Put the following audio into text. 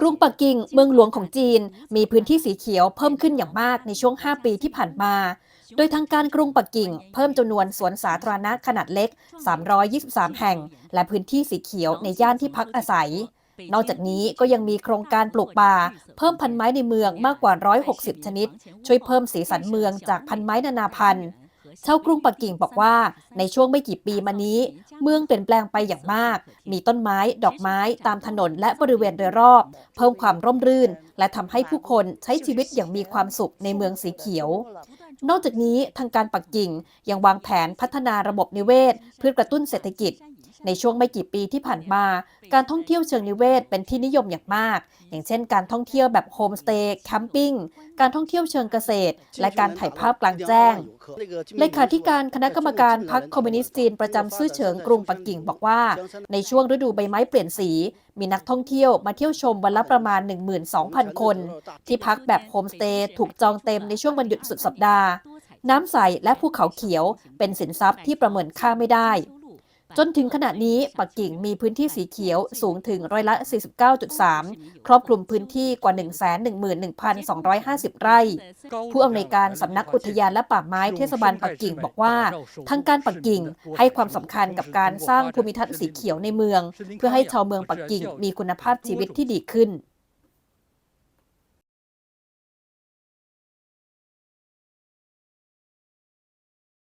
กรุงปักกิ่งเมืองหลวงของจีน มีพื้นที่สีเขียวเพิ่มขึ้นอย่างมากในช่วง 5 ปีที่ผ่านมา โดยทางการกรุงปักกิ่ง เพิ่มจำนวนสวนสาธารณะขนาดเล็ก 323 แห่ง และพื้นที่สีเขียวในย่านที่พักอาศัย นอกจากนี้ก็ยังมีโครงการปลูกป่า เพิ่มพันไม้ในเมืองมากกว่า 160 ชนิด ช่วยเพิ่มสีสันเมืองจากพันไม้นานาพันธุ์ ชาวกรุงปักกิ่งบอกว่า ในช่วงไม่กี่ปีมานี้ เมืองเปลี่ยนแปลงไปอย่างมาก มีต้นไม้ ดอกไม้ตามถนนและบริเวณโดยรอบ เพิ่มความร่มรื่น และทำให้ผู้คนใช้ชีวิตอย่างมีความสุขในเมืองสีเขียว นอกจากนี้ทางการปักกิ่งยังวางแผนพัฒนาระบบนิเวศ เพื่อกระตุ้นเศรษฐกิจ ในช่วงไม่กี่ปีที่ผ่านมา การท่องเที่ยวเชิงนิเวศเป็นที่นิยมอย่างมาก อย่างเช่น การท่องเที่ยวแบบโฮมสเตย์แคมปิ้งการท่องเที่ยวเชิงเกษตร และการถ่ายภาพกลางแจ้งเลขาธิการคณะกรรมการพรรคคอมมิวนิสต์จีนประจำซื่อเฉิงกรุงปักกิ่งบอกว่า ในช่วงฤดูใบไม้เปลี่ยนสี มีนักท่องเที่ยวมาเที่ยวชมวันละประมาณ 12,000 คน ที่พักแบบโฮมสเตย์ถูกจองเต็มในช่วงวันหยุดสุดสัปดาห์ น้ำใสและภูเขาเขียวเป็นสินทรัพย์ที่ประเมินค่าไม่ได้ จนถึงขณะนี้ปักกิ่งมีพื้นที่สีเขียวสูงถึงร้อยละ 49.3 ครอบคลุมพื้นที่กว่า 111,250 ไร่ ผู้อำนวยการสำนักอุทยานและป่าไม้เทศบาลปักกิ่งบอกว่า ทางการปักกิ่งให้ความสำคัญกับการสร้างภูมิทัศน์สีเขียวในเมือง เพื่อให้ชาวเมืองปักกิ่งมีคุณภาพชีวิตที่ดีขึ้น